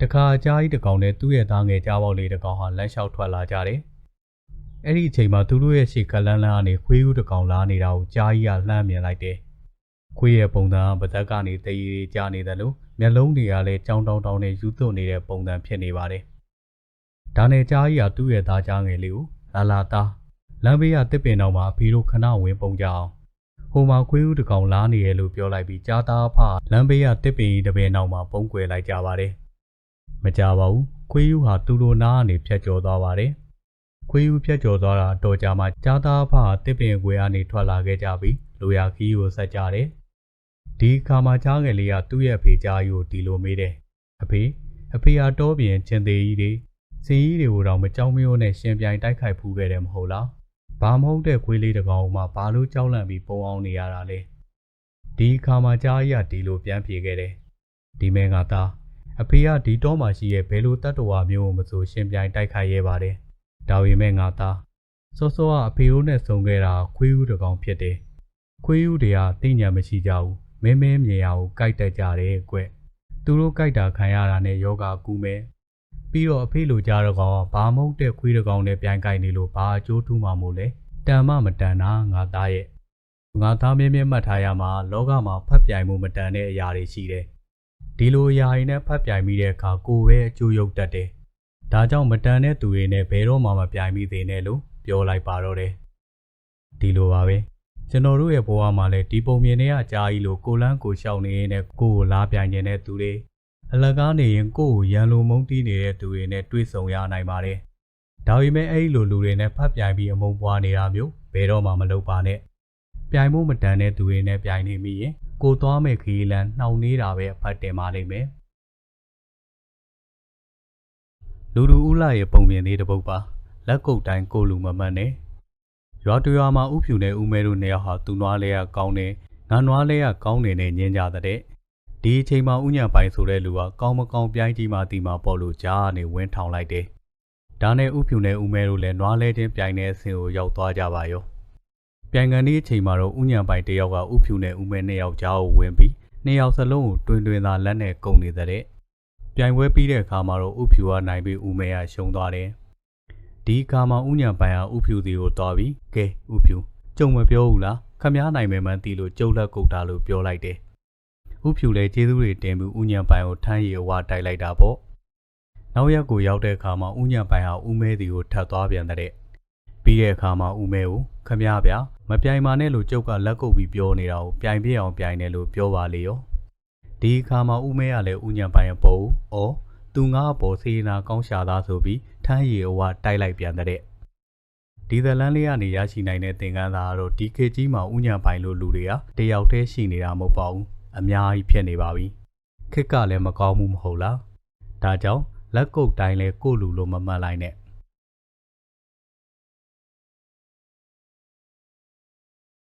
တခါအကြားကြီးတစ်ကောင်နဲ့သူ့ရဲ့သားငယ်ကြားပေါက်လေးတစ်ကောင်ဟာလမ်းလျှောက်ထွက်လာကြတယ်။အဲ့ဒီအချိန်မှာသူတို့ရဲ့ရှေ့ကလန်းလန်းကနေခွေးဦးတစ်ကောင်လာနေတာကိုကြားကြီးကလှမ်းမြင်လိုက်တယ်။ခွေးရဲ့ပုံစံကပါဇက်ကနေတရီရီကြားနေတယ်လို့မျက်လုံးတွေကလည်းကြောင်တောင်တောင်နဲ့ယူသွနေတဲ့ပုံစံဖြစ်နေပါတယ်။ဒါနဲ့ကြားကြီးကသူ့ရဲ့သားကြားငယ်လေးကိုလာလာသားလမ်းဘေးကတစ်ပင်တော်မှာအဖေတို့ခဏဝင်ပုံကြအောင်။ဟိုမှာခွေးဦးတစ်ကောင်လာနေရဲ့လို့ပြောလိုက်ပြီးကြားသားအဖလမ်းဘေးကတစ်ပင်ကြီးတစ်ပင်နောက်မှာပုံကွယ်လိုက်ကြပါတယ်။ မကြပါဘူးခွေးယူဟာသူတို့နားကနေဖြတ်ကျော်သွားပါတယ်ခွေးယူဖြတ်ကျော်သွားတာအတော်ကြာမှကြားသားအဖဟာတစ်ပင်ခွေကနေထွက်လာခဲ့ကြပြီးလိုရာခီးကိုဆက်ကြတယ်ဒီအခါမှာကြားငယ်လေးကသူ့ရဲ့အဖေကြားကြီးကိုဒီလိုမေးတယ်အဖေအဖေဟာတောပြင်ချင်းသေးကြီးတွေစင်ကြီးတွေကိုတော့မကြောက်မျိုးနဲ့ရှင်ပြိုင်တိုက်ခိုက်ဖူးခဲ့တယ်မဟုတ်လားဘာမဟုတ်တဲ့ခွေးလေးတစ်ကောင်မှဘာလို့ကြောက်လန့်ပြီးပုံအောင်နေရတာလဲဒီအခါမှာကြားကြီးကဒီလိုပြန်ပြေခဲ့တယ်ဒီမဲကသား အဖေကဒီတော့မှရှိရဲ့ဘယ်လိုတတ်တော်ဝမျိုးကိုမဆိုရှင်ပြိုင်တိုက်ခိုက်ရဲပါတယ်။ဒါပေမဲ့ငါသားစောစောကအဖေတို့နဲ့ဆုံခဲ့တာခွေးဦးတစ်ကောင်ဖြစ်တယ်။ခွေးဦးတွေကတိညာမရှိကြဘူး။မဲမဲမြေယာကိုကြိုက်တတ်ကြတယ်ကွ။သူတို့ကြိုက်တာခံရတာနဲ့ယောဂကူမဲ။ပြီးတော့အဖေလိုကြတော့ကောင်ကဘာမဟုတ်တဲ့ခွေးတစ်ကောင်နဲ့ပြိုင်ကြိုက်နေလို့ဘာအကျိုးထူးမှမို့လဲ။တန်မမတန်တာငါသားရဲ့ငါသားမြဲမြဲမှတ်ထားရမှာလောကမှာဖတ်ပြိုင်မှုမတန်တဲ့အရာတွေရှိတယ်။ ဒီလိုအရာတွေနဲ့ဖတ်ပြိုင်မိတဲ့အခါကိုယ်ပဲအကျိုးရုပ်တတ်တယ်။ဒါကြောင့်မတန်တဲ့သူတွေနဲ့ဘယ်တော့မှမပြိုင်မိသေးနဲ့လို့ပြောလိုက်ပါတော့တယ်။ဒီလိုပါပဲ။ကျွန်တော်တို့ရဲ့ဘဝမှာလည်းဒီပုံမြင်တဲ့အကြာကြီးလိုကိုလန်းကိုရှောက်နေရင်နဲ့ကိုယ်ကိုလာပြိုင်နေတဲ့သူတွေအလကားနေရင်ကိုယ့်ကိုရန်လိုမုန်းတီးနေတဲ့သူတွေနဲ့တွေ့ဆုံရနိုင်ပါတယ်။ဒါပေမဲ့အဲ့ဒီလိုလူတွေနဲ့ဖတ်ပြိုင်ပြီးအမုန်းပွားနေတာမျိုးဘယ်တော့မှမလုပ်ပါနဲ့။ပြိုင်မှုမတန်တဲ့သူတွေနဲ့ပြိုင်နေမိရင် ကိုသွားမဲ့ခီးလန်နှောင်နေတာပဲအဖတ်တင်ပါလိမ့်မယ်လူလူဦးလာရဲ့ပုံပြင်လေးတစ်ပုဒ်ပါလက်ကုပ်တိုင်းကိုလူမမတ်နဲ့ရွာတရွာမှာဥဖြူနဲ့ဦးမဲတို့နှစ်ယောက်ဟာသူ့နွားလဲကကောင်းတယ်ငါနွားလဲကကောင်းတယ်နဲ့ညင်းကြတဲ့ဒီအချိန်မှာဥညာပိုင်ဆိုတဲ့လူကကောင်းမကောင်းပြိုင်းကြီးမှတီမှာပေါ့လို့ကြားနေဝင်းထောင်လိုက်တယ်ဒါနဲ့ဥဖြူနဲ့ဦးမဲတို့လည်းနွားလဲချင်းပြိုင်တဲ့အဆင့်ကိုရောက်သွားကြပါရော ပြိုင်ကန်ဒီအချိန်မှာတော့ဥညံပိုင်တယောက်ကဥဖြူနဲ့ဥမဲနှစ်ယောက်ကြားကိုဝင်ပြီးနှစ်ယောက်စလုံးကိုတွင်တွင်သာလက်နဲ့ကုန်နေတဲ့ပြိုင်ပွဲပြီးတဲ့အခါမှာတော့ဥဖြူကနိုင်ပြီးဥမဲကရှုံးသွားတယ်ဒီအခါမှာဥညံပိုင်ကဥဖြူစီကိုတွားပြီးကဲဥဖြူကြုံမပြောဘူးလားခမားနိုင်မယ်မှန်းသိလို့ကြုံလက်ကုတ်တာလို့ပြောလိုက်တယ်ဥဖြူလည်းကျေးဇူးတွေတင်ပြီးဥညံပိုင်ကိုထမ်းရည်အဝတိုက်လိုက်တာပေါ့နောက်ရက်ကိုရောက်တဲ့အခါမှာဥညံပိုင်ဟာဥမဲစီကိုထပ်သွားပြန်တဲ့ပြီးတဲ့အခါမှာဦးမဲကိုခမရဗျာ မပြိုင်ပါနဲ့လို့ကျုပ်ကလက်ကုပ်ပြီးပြောနေတာကိုပြိုင်ပြအောင်ပြိုင်တယ်လို့ပြောပါလေရောဒီအခါမှာဦးမဲကလည်းဦးညံပိုင်အပေါ်ဩသူငါအပေါ်စေနာကောင်းရှာသားဆိုပြီးထမ်းရည်အဝတိုက်လိုက်ပြန်တဲ့ဒီဇလန်လေးကနေရရှိနိုင်တဲ့သင်္ကန်းသားကတော့ဒီခေတ်ကြီးမှာဦးညံပိုင်လို့လူတွေကတယောက်တည်းရှိနေတာမဟုတ်ပါဘူးအများကြီးဖြစ်နေပါပြီခက်ကလည်းမကောင်းဘူးမဟုတ်လားဒါကြောင့်လက်ကုပ်တိုင်းလဲကိုလူလို့မမှတ်လိုက်နဲ့